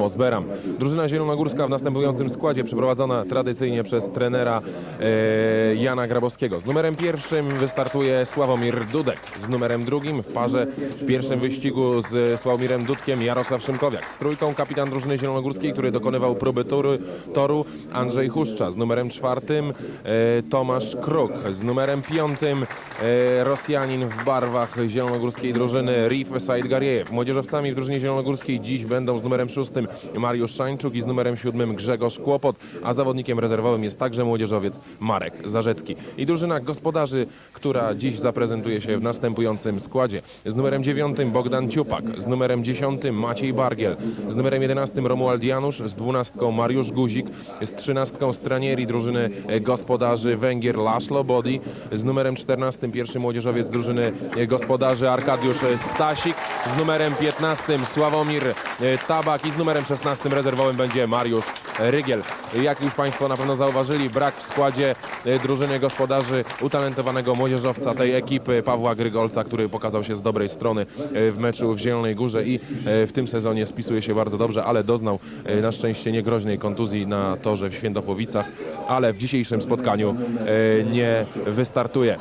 Mosberam. Drużyna zielonogórska w następującym składzie przeprowadzona tradycyjnie przez trenera e, Jana Grabowskiego. Z numerem pierwszym wystartuje Sławomir Dudek. Z numerem drugim w parze w pierwszym wyścigu z Sławomirem Dudkiem Jarosław Szymkowiak. Z trójką kapitan drużyny zielonogórskiej, który dokonywał próby toru, toru Andrzej Huszcza. Z numerem czwartym e, Tomasz Kruk. Z numerem piątym e, Rosjanin w barwach zielonogórskiej drużyny Rif Said Gariejew. Młodzieżowcami w drużynie zielonogórskiej dziś będą z numerem szóstym Mariusz Szańczuk i z numerem siódmym Grzegorz Kłopot, a zawodnikiem rezerwowym jest także młodzieżowiec Marek Zarzecki. I drużyna gospodarzy, która dziś zaprezentuje się w następującym składzie. Z numerem dziewiątym Bogdan Ciupak, z numerem dziesiątym Maciej Bargiel, z numerem jedenastym Romuald Janusz, z dwunastką Mariusz Guzik, z trzynastką Stranieri drużyny e, gospodarzy Węgier Laszlo Bodi, z numerem czternastym pierwszy młodzieżowiec drużyny e, gospodarzy Arkadiusz Stasik, z numerem 15 Sławomir e, Tabak i z numerem 16 rezerwowym będzie Mariusz Rygiel. Jak już Państwo na pewno zauważyli, brak w składzie e, drużyny gospodarzy utalentowanego młodzieżowca tej ekipy Pawła Grygolca, który pokazał się z dobrej strony e, w meczu w Zielonej Górze i e, w tym sezonie spisuje się bardzo dobrze, ale doznał na szczęście niegroźnej kontuzji na torze w Świętochłowicach, ale w dzisiejszym spotkaniu nie wystartuje.